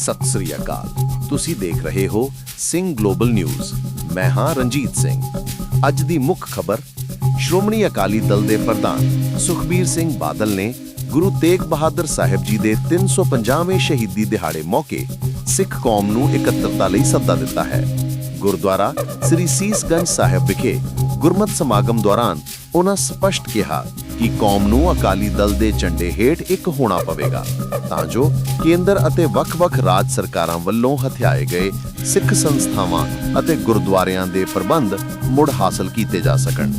ਸਤਿ ਸ੍ਰੀ ਅਕਾਲ। ਤੁਸੀਂ ਦੇਖ ਰਹੇ ਹੋ ਸਿੰਘ ਗਲੋਬਲ ਨਿਊਜ਼। ਮੈਂ ਹਾਂ ਰਣਜੀਤ ਸਿੰਘ। ਅੱਜ ਦੀ ਮੁੱਖ ਖਬਰ, ਸ਼੍ਰੋਮਣੀ ਅਕਾਲੀ ਦਲ ਦੇ ਪ੍ਰਧਾਨ ਸੁਖਬੀਰ ਸਿੰਘ ਬਾਦਲ ਨੇ ਗੁਰੂ ਤੇਗ ਬਹਾਦਰ ਸਾਹਿਬ ਜੀ ਦੇ 350ਵੇਂ ਸ਼ਹੀਦੀ ਦਿਹਾੜੇ ਮੌਕੇ ਸਿੱਖ ਕੌਮ ਨੂੰ ਇਕੱਤਰਤਾ ਲਈ ਸੱਦਾ ਦਿੱਤਾ ਹੈ। ਗੁਰਦੁਆਰਾ ਸ੍ਰੀ ਸੀਸਗੰਜ ਸਾਹਿਬ ਵਿਖੇ ਗੁਰਮਤ ਸਮਾਗਮ ਦੌਰਾਨ ਉਹਨਾਂ ਸਪਸ਼ਟ ਕਿਹਾ ਕਿ ਕੌਮ ਨੂੰ ਅਕਾਲੀ ਦਲ ਦੇ ਝੰਡੇ ਹੇਠ ਇੱਕ ਹੋਣਾ ਪਵੇਗਾ, ਤਾਂ ਜੋ ਕੇਂਦਰ ਅਤੇ ਵੱਖ-ਵੱਖ ਰਾਜ ਸਰਕਾਰਾਂ ਵੱਲੋਂ ਹਥਿਆਏ ਗਏ ਸਿੱਖ ਸੰਸਥਾਵਾਂ ਅਤੇ ਗੁਰਦੁਆਰਿਆਂ ਦੇ ਪ੍ਰਬੰਧ ਮੁੜ ਹਾਸਲ ਕੀਤੇ ਜਾ ਸਕਣ।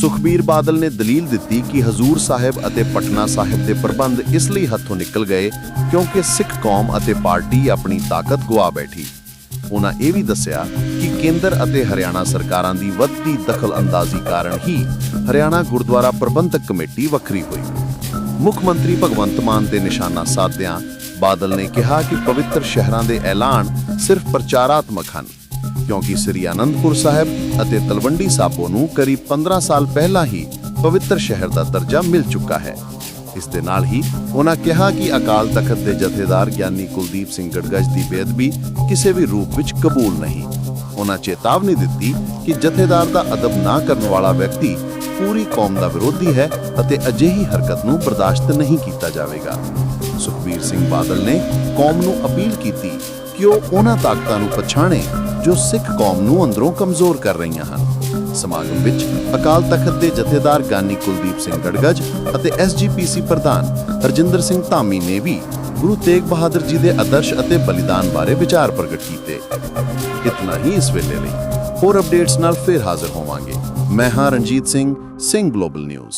ਸੁਖਬੀਰ ਬਾਦਲ ਨੇ ਦਲੀਲ ਦਿੱਤੀ ਕਿ ਹਜ਼ੂਰ ਸਾਹਿਬ ਅਤੇ ਪਟਨਾ ਸਾਹਿਬ ਦੇ ਪ੍ਰਬੰਧ ਇਸ ਲਈ ਹੱਥੋਂ ਨਿਕਲ ਗਏ ਕਿਉਂਕਿ ਸਿੱਖ ਕੌਮ ਅਤੇ ਪਾਰਟੀ ਆਪਣੀ ਤਾਕਤ ਗੁਆ ਬੈਠੀ। ਉਹਨਾਂ ਇਹ ਵੀ ਦੱਸਿਆ ਕਿ ਕੇਂਦਰ ਅਤੇ ਹਰਿਆਣਾ ਸਰਕਾਰਾਂ ਦੀ ਵੱਧਦੀ ਦਖਲ ਕਾਰਨ ਹੀ ਹਰਿਆਣਾ ਗੁਰਦੁਆਰਾ ਪ੍ਰਬੰਧਕ ਕਮੇਟੀ ਵੱਖਰੀ ਹੋਈ। ਮੁੱਖ ਮੰਤਰੀ ਭਗਵੰਤ ਮਾਨ ਤੇ ਨਿਸ਼ਾਨਾ ਸਾਧਦਿਆਂ ਬਾਦਲ ਨੇ ਕਿਹਾ ਕਿ ਪਵਿੱਤਰ ਸ਼ਹਿਰਾਂ ਦੇ ਐਲਾਨ ਸਿਰਫ ਪ੍ਰਚਾਰਾਤਮਕ ਹਨ, ਕਿਉਂਕਿ ਸ੍ਰੀ ਅਨੰਦਪੁਰ ਸਾਹਿਬ ਅਤੇ ਤਲਵੰਡੀ ਸਾਬੋ ਨੂੰ ਕਰੀਬ 15 ਸਾਲ ਪਹਿਲਾਂ ਹੀ ਪਵਿੱਤਰ ਸ਼ਹਿਰ ਦਾ ਦਰਜਾ ਮਿਲ ਚੁੱਕਾ ਹੈ। ਇਸ ਦੇ ਨਾਲ ਹੀ ਉਹਨਾਂ ਕਿਹਾ ਕਿ ਅਕਾਲ ਤਖਤ ਦੇ ਜਥੇਦਾਰ ਗਿਆਨੀ ਕੁਲਦੀਪ ਸਿੰਘ ਗੜਗੜ ਦੀ ਬੇਅਦਬੀ ਕਿਸੇ ਵੀ ਰੂਪ ਵਿੱਚ ਕਬੂਲ ਨਹੀਂ। ਉਹਨਾਂ ਚੇਤਾਵਨੀ ਦਿੱਤੀ ਕਿ ਜਥੇਦਾਰ ਦਾ ਅਦਬ ਨਾ ਕਰਨ ਵਾਲਾ ਵਿਅਕਤੀ ਪੂਰੀ ਕੌਮ ਦਾ ਵਿਰੋਧੀ ਹੈ ਅਤੇ ਅਜਿਹੀ ਹਰਕਤ ਨੂੰ ਬਰਦਾਸ਼ਤ ਨਹੀਂ ਕੀਤਾ ਜਾਵੇਗਾ। ਸੁਖਬੀਰ ਸਿੰਘ ਬਾਦਲ ਨੇ ਕੌਮ ਨੂੰ ਅਪੀਲ ਕੀਤੀ ਕਿ ਉਹ ਉਹਨਾਂ ਤਾਕਤਾਂ ਨੂੰ ਪਛਾਣੇ ਜੋ ਸਿੱਖ ਕੌਮ ਨੂੰ ਅੰਦਰੋਂ ਕਮਜ਼ੋਰ ਕਰ ਰਹੀਆਂ ਹਨ। ਸਮਾਗਮ ਵਿੱਚ ਅਕਾਲ ਤਖਤ ਦੇ ਜਥੇਦਾਰ ਗਾਨੀ ਕੁਲਦੀਪ ਸਿੰਘ ਗੜਗੜ ਅਤੇ ਐਸਜੀਪੀਸੀ ਪ੍ਰਧਾਨ ਹਰਜਿੰਦਰ ਸਿੰਘ ਧਾਮੀ ਨੇ ਵੀ ਗੁਰੂ ਤੇਗ ਬਹਾਦਰ ਜੀ ਦੇ ਆਦਰਸ਼ ਅਤੇ ਬਲੀਦਾਨ ਬਾਰੇ ਵਿਚਾਰ ਪ੍ਰਗਟ ਕੀਤੇ। ਇਤਨਾ ਹੀ ਇਸ ਵੇਲੇ ਲਈ। ਹੋਰ ਅਪਡੇਟਸ ਨਾਲ ਫਿਰ ਹਾਜ਼ਰ ਹੋਵਾਂਗੇ। ਮੈਂ ਹਾਂ ਰਣਜੀਤ ਸਿੰਘ ਸਿੰਘ ਗਲੋਬਲ ਨਿਊਜ਼।